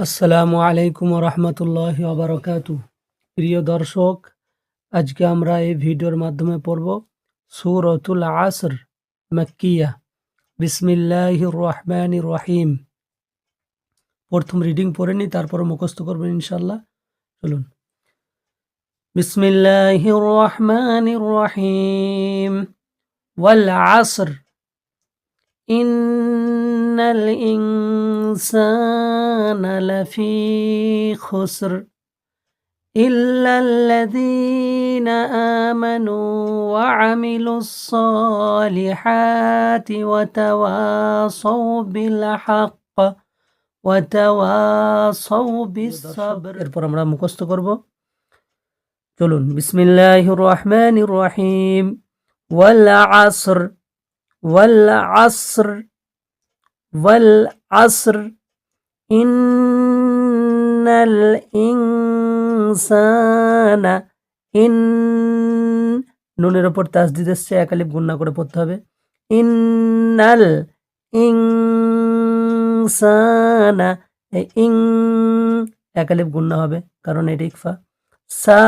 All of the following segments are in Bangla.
আসসালামু আলাইকুম রহমতুল্লাহ আবরকাত প্রিয় দর্শক, আজকে আমরা এই ভিডিওর মাধ্যমে পড়ব সুরতুল আসর মক্কিয়া। বিসমিল্লাহ রহমান রহিম। প্রথম রিডিং পড়ে নি তারপর মুখস্থ করবেন ইনশাল্লাহ চলুন। বিসমিল্লাহ রহমান রহিম। ওয়াল আসর। إن الإنسان لفي خسر إلا الذين آمنوا وعملوا الصالحات وتواصوا بالحق وتواصوا بالصبر এরপর আমরা মুখস্থ করব চলুন বিসমিল্লাহির রহমানির রহিম ওয়াল আসর والعصر والعصر إن الإنسان ইন নুনের ওপর তাসদিদ এসছে একালিপ গুন্না করে পড়তে হবে ইন্নাল ইনসানা ইং একালিপ গুন্না হবে কারণ এটা ইকফা সা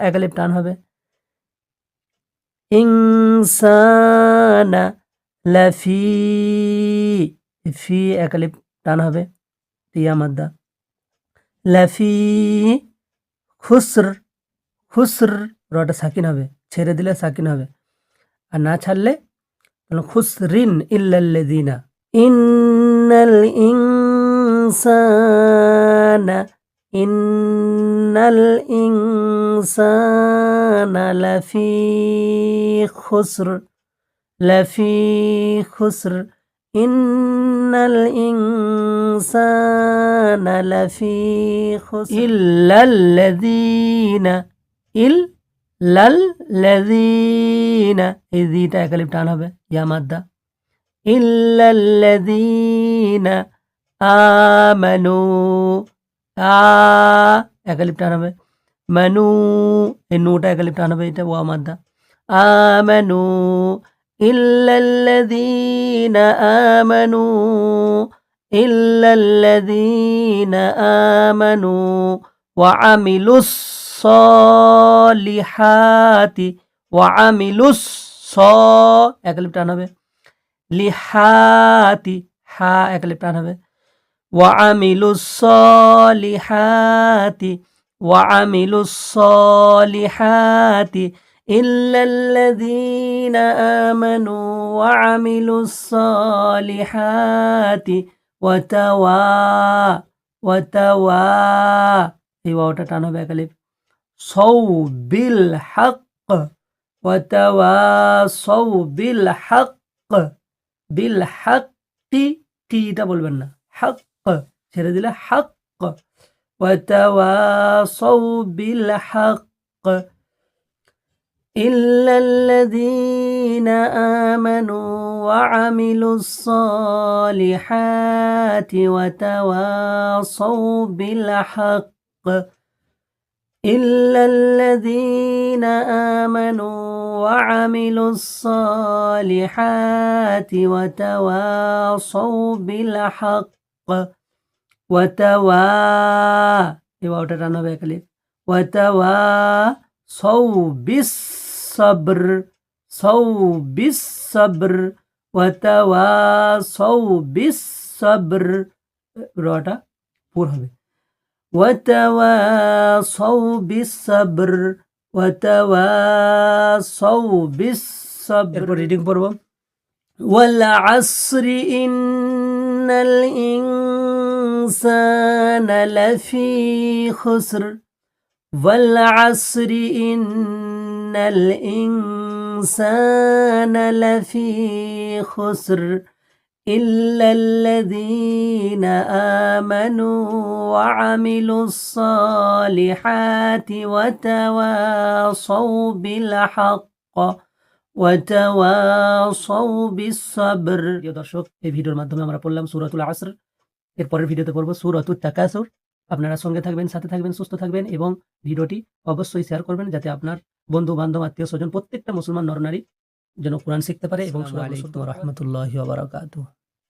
একালিপ টান হবে ইনসানা লাফি ফি একালিপ টান হবে টিয়া মাদ্দা লাফি খুসর খুসর রটা সাকিন হবে ছেড়ে দিলে সাকিন হবে আর না ছাড়লে খুসরিন ইল্লাল্লাযিনা ইন্নাল ইনসানা ইন্নাল ইনসানা লাফি খুসর লাফি খুসর ইন্নাল ইনসানা লাফি খুসর ইল্লাল্লাযিনা ইল লাল লাযিনা এই দিটা একালিপ টান হবে ইয়া মাদ্দা ইল্লাল্লাযিনা আমানু আ একালিপ টান হবে মানু এই নুটা একালিপ টান হবে এটা ওয়া মাদ্দা আমানু ইল্লাল্লাযীনা আমানু ইল্লাল্লাযীনা আমানু ওয়া আমিলুস সলিহাতি ওয়া আমিলুস স একালিপ টান হবে লিহাতি হা একালিপ টান হবে وعملوا الصالحات وعملوا الصالحات إلا الذين آمنوا وعملوا الصالحات وتوا وتوا এই ওয়াওটা টান হবে একালিপ সৌ বিল হক ওয়াতাওয়া সৌ বিল হক বিল হক টিটা বলবেন না হক ছেড়ে দিলে হক وتواصوا بالحق إلا الذين آمنوا وعملوا الصالحات وتواصوا بالحق. إلا الذين آمنوا وعملوا الصالحات وتواصوا بالحق. وتوا إيه وتوا صوبس টান হবে একালে ওয়াতাওয়া সৌ বিস সবর সৌ বিস সবর ওয়াতাওয়া সৌ বিস সবর রটা পুর হবে ওয়াতাওয়া সৌ বিস সবর ওয়াতাওয়া সৌ বিস সবর রিডিং পড়ব ওয়াল আসরি ইন إن الإنسان لفي خسر والعصر إن الإنسان لفي خسر إلا الذين آمنوا وعملوا الصالحات وتواصوا بالحق প্রিয় দর্শক এই ভিডিওর মাধ্যমে আমরা পড়লাম সুরাতুল আসর এর পরের ভিডিওতে পড়বো সুরাতুল তাকাসুর আপনারা সঙ্গে থাকবেন সাথে থাকবেন সুস্থ থাকবেন এবং ভিডিওটি অবশ্যই শেয়ার করবেন যাতে আপনার বন্ধু বান্ধব আত্মীয় স্বজন প্রত্যেকটা মুসলমান নরনারী যেন কোরআন শিখতে পারে এবং রহমতুল্লাহ বারাকাতুহ।